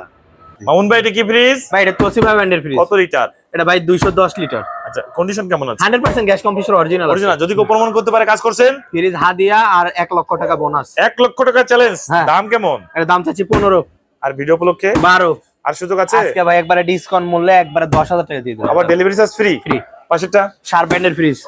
Speaker 2: মামুন ভাই এটা কি ফ্রিজ
Speaker 1: ভাই এটা তোসিবা ব্র্যান্ডের ফ্রিজ
Speaker 2: কত লিটার
Speaker 1: এটা ভাই দুইশো দশ লিটার
Speaker 2: আচ্ছা কন্ডিশন কেমন আছে?
Speaker 1: Hundred percent gas compressor original
Speaker 2: original যদি কেউ প্রমাণ করতে পারে কাজ করছেন?
Speaker 1: ফ্রিজ হাদিয়া আর এক লক্ষ টাকা বোনাস
Speaker 2: এক লক্ষ টাকা চ্যালেঞ্জ। দাম কেমন?
Speaker 1: এটা দাম চাচ্ছি পনেরো।
Speaker 2: আর ভিডিও উপলক্ষে?
Speaker 1: বারো।
Speaker 2: আর সুযোগ আছে?
Speaker 1: আজকে ভাই একবারে ডিসকাউন্ট মূল্যে একবারে দশ হাজার টাকা দিয়ে দেবো।
Speaker 2: আবার ডেলিভারি চার্জ ফ্রি
Speaker 1: ফ্রি
Speaker 2: পাশেরটা?
Speaker 1: সার ব্র্যান্ডের ফ্রিজ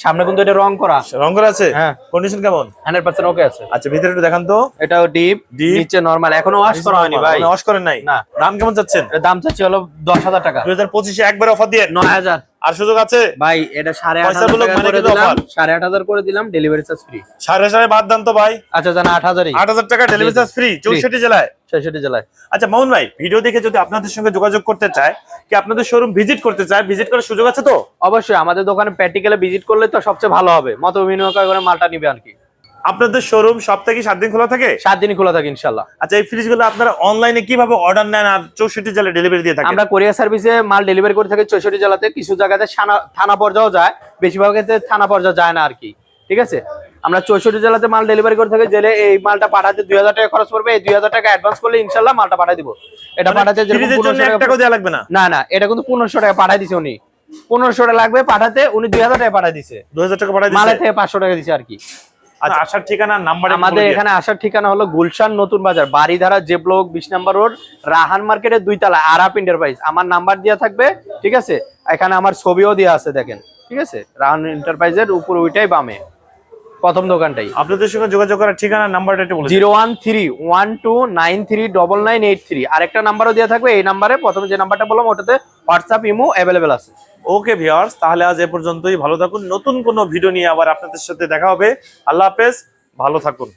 Speaker 1: সামনে কিন্তু এটা রং করা।
Speaker 2: রং করা আছে?
Speaker 1: হ্যাঁ।
Speaker 2: কন্ডিশন কেমন?
Speaker 1: হান্ড্রেড পার্সেন্ট ওকে আছে।
Speaker 2: আচ্ছা ভিতরে একটু দেখান তো।
Speaker 1: এটাও ডিপ। নিচে নরমাল এখনও ওয়াশ করা হয়নি ভাই।
Speaker 2: ওয়াশ করেন নাই?
Speaker 1: না।
Speaker 2: দাম কেমন চাচ্ছেন?
Speaker 1: দাম চাচ্ছি হলো দশ হাজার টাকা।
Speaker 2: দুই হাজার পঁচিশে একবার অফার দিয়ে?
Speaker 1: নয় হাজার।
Speaker 2: আর সুযোগ আছে?
Speaker 1: ভাই এটা সাড়ে আট হাজার
Speaker 2: মানে
Speaker 1: দিলাম। সাড়ে আট হাজার করে দিলাম ডেলিভারি চার্জ ফ্রি
Speaker 2: সাড়ে সাড়ে বাদ দাম তো ভাই।
Speaker 1: আচ্ছা জানা আট হাজারই।
Speaker 2: আট হাজার টাকা ডেলিভারি চার্জ ফ্রি চৌষট্টি জেলায়।
Speaker 1: জেলায়।
Speaker 2: আচ্ছা মোহন ভাই ভিডিও দেখে যদি আপনাদের সঙ্গে যোগাযোগ করতে চায় কি আপনাদের শোরুম ভিজিট করতে চায় ভিজিট করার সুযোগ আছে তো?
Speaker 1: অবশ্যই আমাদের দোকানে প্র্যাকটিক্যালে ভিজিট করলে তো সবচেয়ে ভালো হবে। মত বিনিয়োগ করে মালটা নিবে আর কি।
Speaker 2: আপনাদের শোরুম সপ্তাহে কি সাত দিন খোলা থাকে?
Speaker 1: সাত দিনই খোলা থাকে ইনশাল্লাহ
Speaker 2: আচ্ছা এই ফ্রিজগুলো আপনারা অনলাইনে কীভাবে অর্ডার নেন আর চৌষট্টি জেলায় ডেলিভারি দিয়ে থাকে
Speaker 1: আমরা কোরিয়ার সার্ভিসে মাল ডেলিভারি করে থাকি চৌষট্টি জেলাতে। কিছু জায়গাতে থানা- পর্যায়েও যায় বেশিরভাগ ক্ষেত্রে থানা পর্যায়ে যায় না আর কি ঠিক আছে? আমরা চৌষট্টি জেলাতে মাল ডেলিভারি করে থাকি জেলে এই মালটা পাঠাতে দুই হাজার টাকা খরচ পড়বে। এই দুই হাজার টাকা অ্যাডভান্স করলে ইনশাল্লাহ মালটা পাঠাই দিব। এটা পাঠাতে যেরকম
Speaker 2: ফ্রিজের জন্য
Speaker 1: 1500
Speaker 2: এক
Speaker 1: টাকা-
Speaker 2: টাকাও দেওয়া লাগবে না?
Speaker 1: না না এটা কিন্তু পনেরোশো টাকা পাঠাই দিছে উনি। পনেরোশো টাকা লাগবে পাঠাতে উনি দুই হাজার টাকা পাঠাই দিছে।
Speaker 2: দু হাজার টাকা পাঠাই
Speaker 1: মালে
Speaker 2: দিচ্ছে
Speaker 1: থেকে পাঁচশো টাকা দিছে আর কি
Speaker 2: আসার ঠিকানা নাম্বার
Speaker 1: আমাদের এখানে আসার ঠিকানা হলো গুলশান নতুন বাজার বাড়িধারা যে ব্লক বিশ নাম্বার রোড রাহান মার্কেটের দুই তলা আরাপ এন্টারপ্রাইজ আমার নাম্বার দেওয়া থাকবে ঠিক আছে? এখানে আমার ছবিও দেওয়া আছে দেখেন ঠিক আছে? রাহান এন্টারপ্রাইজের উপর ওইটাই বামে প্রথম দোকানটাই।
Speaker 2: আপনাদের সঙ্গে যোগাযোগ করার ঠিকানা নাম্বারটা একটু
Speaker 1: zero one three one two nine three double nine eight three. আরেকটা নাম্বারও দেওয়া থাকবে এই নাম্বারে প্রথমে যে নাম্বারটা বললাম ওটাতে হোয়াটসঅ্যাপ ইমো অ্যাভেলেবেল আছে।
Speaker 2: ওকে ভিওর্স তাহলে আজ এ পর্যন্তই। ভালো থাকুন। নতুন কোনো ভিডিও নিয়ে আবার আপনাদের সাথে দেখা হবে। আল্লাহ হাফেজ। ভালো থাকুন।